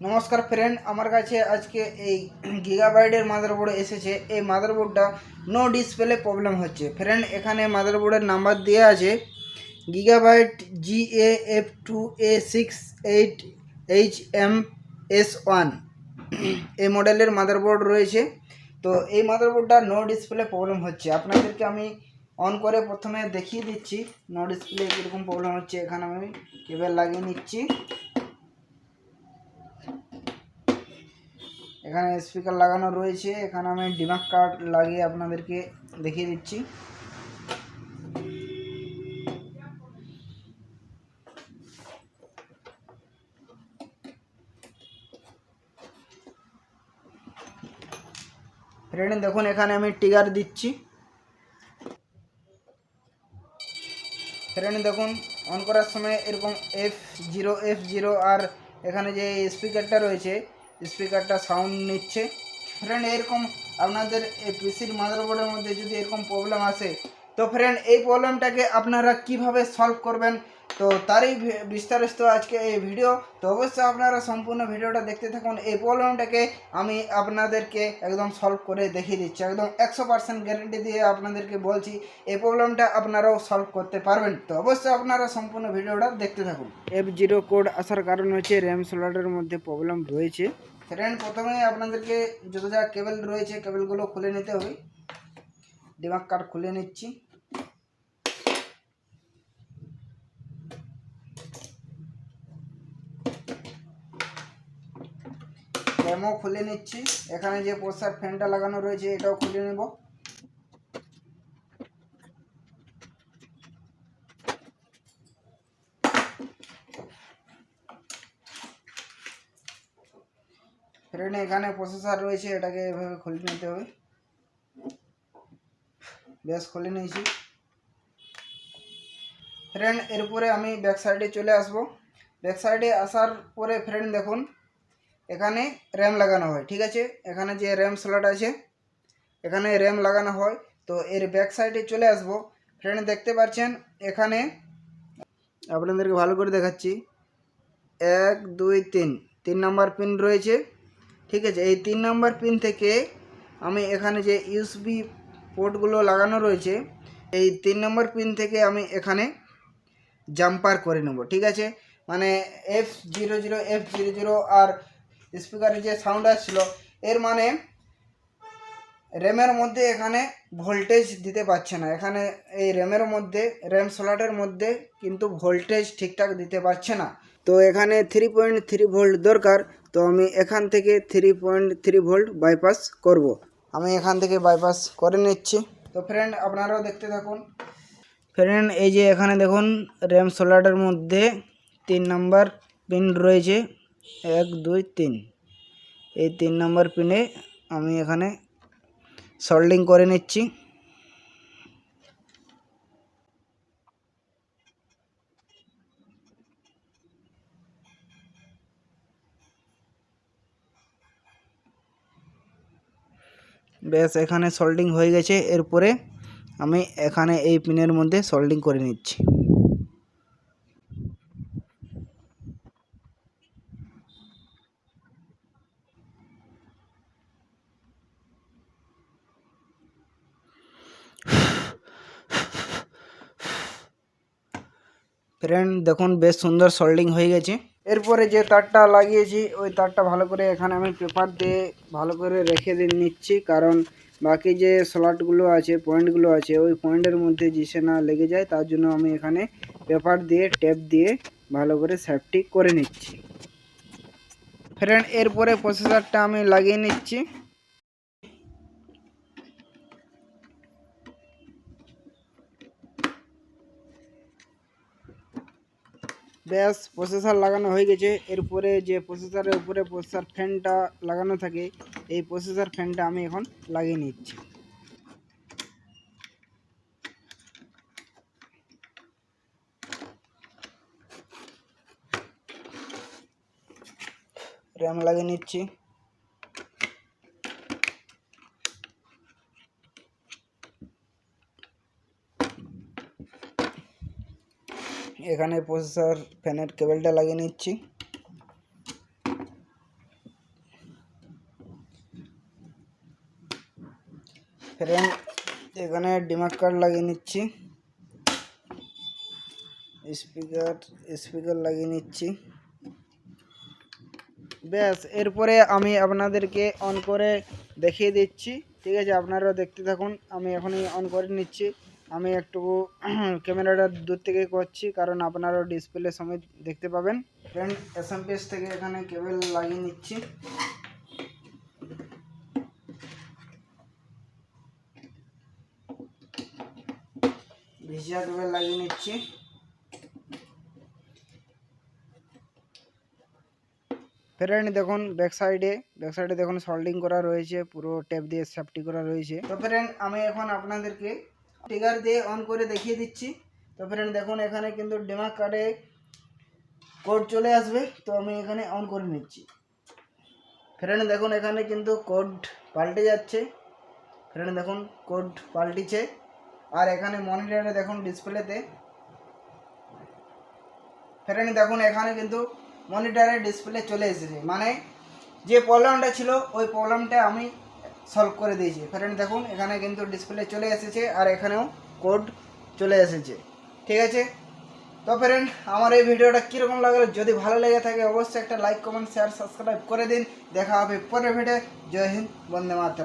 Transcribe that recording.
নমস্কার ফ্রেন্ড আমার কাছে আজকে এই গিগাবাইটের মাদারবোর্ড এসেছে। এই মাদারবোর্ডটা নো ডিসপ্লে প্রবলেম হচ্ছে। ফ্রেন্ড এখানে মাদারবোর্ডের নাম্বার দেওয়া আছে Gigabyte G A F two A six eight H M S one এই মডেলের মাদারবোর্ড রয়েছে। তো এই মাদারবোর্ডটা নো ডিসপ্লে প্রবলেম হচ্ছে। আপনাদেরকে আমি অন করে প্রথমে দেখিয়ে দিচ্ছি। নো ডিসপ্লে কীরকম প্রবলেম হচ্ছে, এখানে আমি কেবল লাগিয়ে নিচ্ছি। এখানে স্পিকার লাগানো রয়েছে। এখানে আমি ডিমাক কার্ড লাগিয়ে আপনাদেরকে দেখিয়ে দিচ্ছি। ফ্রেন্ড দেখুন, এখানে আমি টিগার দিচ্ছি। ফ্রেন্ড দেখুন অন করার সময় এরকম এফ জিরো এফ জিরো আর এখানে যে স্পিকারটা রয়েছে স্পিকারটা সাউন্ড নিচ্ছে। ফ্রেন্ড এরকম আপনাদের এই পিসির মাদারবোর্ডের মধ্যে যদি এরকম প্রবলেম আসে, তো ফ্রেন্ড এই প্রবলেমটাকে আপনারা কীভাবে সলভ করবেন? তো তারই বিস্তারিত আজকে এই ভিডিও তো অবশ্যই আপনারা সম্পূর্ণ ভিডিওটা দেখতে থাকুন। এই প্রবলেমটাকে আমি আপনাদেরকে একদম সলভ করে দেখিয়ে দিচ্ছি। একদম একশো পার্সেন্ট গ্যারেন্টি দিয়ে আপনাদেরকে বলছি এই প্রবলেমটা আপনারাও সলভ করতে পারবেন। তো অবশ্যই আপনারা সম্পূর্ণ ভিডিওটা দেখতে থাকুন। এফ জিরো কোড আসার কারণ হচ্ছে র্যাম স্লটের মধ্যে প্রবলেম রয়েছে। ফ্রেন্ড প্রথমে আপনাদেরকে যত যা কেবল রয়েছে কেবলগুলো খুলে নিতে হবে। ডিমাক কার্ড খুলে নিচ্ছি। র্যামও খুলে নিচ্ছি। এখানে যে পোস্টার ফ্যানটা লাগানো রয়েছে, এটাও খুলে নেব। ফ্রেন্ড এখানে প্রসেসর রয়েছে, এটাকে এভাবে খুলে নিতে হবে। বেশ খুলে নিয়েছি। ফ্রেন্ড এরপরে আমি ব্যাক সাইডে চলে আসব। ব্যাক সাইডে আসার পরে ফ্রেন্ড দেখুন এখানে র্যাম লাগানো হয়, ঠিক আছে? এখানে যে র্যাম স্লট আছে, এখানে র্যাম লাগানো হয়। তো এর ব্যাক সাইডে চলে আসব। ফ্রেন্ড দেখতে পাচ্ছেন? এখানে আপনাদেরকে ভালো করে দেখাচ্ছি। এক, দুই, তিন। তিন নাম্বার পিন রয়েছে, ঠিক আছে? এই তিন নাম্বার পিন থেকে আমি এখানে যে ইউসবি পোর্টগুলো লাগানো রয়েছে, এই তিন নম্বর পিন থেকে আমি এখানে জাম্পার করে নেব, ঠিক আছে? মানে F zero zero F zero zero আর স্পিকারের যে সাউন্ড আসছিল, এর মানে র্যামের মধ্যে এখানে ভোল্টেজ দিতে পারছে না। এখানে এই র্যামের মধ্যে র্যাম স্লটের মধ্যে কিন্তু ভোল্টেজ ঠিকঠাক দিতে পারছে না। তো এখানে থ্রি পয়েন্ট থ্রি ভোল্ট দরকার, তো আমি এখান থেকে three point three volt bypass করব। আমি এখান থেকে বাইপাস করে নিচ্ছি। তো ফ্রেন্ড আপনারাও দেখতে থাকুন। ফ্রেন্ড এই যে এখানে দেখুন র্যাম সোলারের মধ্যে তিন নাম্বার পিন রয়েছে। এক, দুই, তিন। এই তিন নাম্বার পিনে আমি এখানে সোল্ডিং করে নিচ্ছি। ব্যাস, এখানে সোল্ডিং হয়ে গেছে। এরপরে আমি এখানে এই পিনের মধ্যে সোল্ডিং করে নিচ্ছি। ফ্রেন্ড দেখুন, বেশ সুন্দর সোল্ডিং হয়ে গেছে। এরপরে যে তারটা লাগিয়েছি, ওই তারটা ভালো করে এখানে আমি পেপার দিয়ে ভালো করে রেখে নিচ্ছি, কারণ বাকি যে স্লটগুলো আছে পয়েন্টগুলো আছে, ওই পয়েন্টের মধ্যে জিসে না লেগে যায়, তার জন্য আমি এখানে পেপার দিয়ে টেপ দিয়ে ভালো করে সেফটি করে নিচ্ছি। ফ্রেন্ড এরপরে প্রসেসারটা আমি লাগিয়ে নিচ্ছি। ব্যাস প্রসেসার লাগানো হয়ে গেছে। এরপরে যে প্রসেসারের উপরে প্রসেসার ফ্যানটা লাগানো থাকে, এই প্রসেসার ফ্যানটা আমি এখন লাগিয়ে নিচ্ছি। র্যাম লাগিয়ে নিচ্ছি। এখানে প্রসেসর ফ্যানের কেবেলটা লাগিয়ে নিচ্ছি। ফ্যান এখানে ডিমার্ক কার্ড লাগিয়ে নিচ্ছি। স্পিকার স্পিকার লাগিয়ে নিচ্ছি। ব্যাস, এরপরে আমি আপনাদেরকে অন করে দেখিয়ে দিচ্ছি। ঠিক আছে, আপনারাও দেখতে থাকুন। আমি এখনই অন করে নিচ্ছি। আমি একটু ক্যামেরাটা দূর থেকে করছি, কারণ আপনারাও ডিসপ্লে সময় দেখতে পাবেন। ফ্রেন্ড এসএমপিএস থেকে এখানে কেবল লাগিয়ে নিচ্ছি। ভিজিয়া কেবল লাগিয়ে নিচ্ছি। ফ্রেন্ড দেখুন ব্যাক সাইডে ব্যাক সাইডে দেখুন সোল্ডিং করা রয়েছে, পুরো টেপ দিয়ে সেফটি করা রয়েছে। তো ফ্রেন্ড আমি এখন আপনাদেরকে ট্রিগার দিয়ে অন করে দেখিয়ে দিচ্ছি। তো ফ্রেন্ড দেখুন, এখানে কিন্তু ডেমাক কার্ডে কোড চলে আসবে। তো আমি এখানে অন করে নিচ্ছি। ফ্রেন্ড দেখুন, এখানে কিন্তু কোড পাল্টে যাচ্ছে। ফ্রেন্ড দেখুন কোড পাল্টিছে। আর এখানে মনিটরে দেখুন ডিসপ্লেতে ফ্রেন্ড দেখুন, এখানে কিন্তু মনিটরে ডিসপ্লে চলে এসেছে। মানে যে প্রবলেমটা ছিল, ওই প্রবলেমটা আমি সলভ করে দিয়েছে। ফ্রেন্ড দেখুন, এখানে কিন্তু ডিসপ্লে চলে এসেছে আর এখানেও কোড চলে এসেছে। ঠিক আছে? তো ফ্রেন্ড আমার এই ভিডিওটা কীরকম লাগল? যদি ভালো লেগে থাকে, অবশ্যই একটা লাইক কমেন্ট শেয়ার সাবস্ক্রাইব করে দিন। দেখা হবে পরের ভিডিও জয় হিন্দ, বন্দে মাতরম।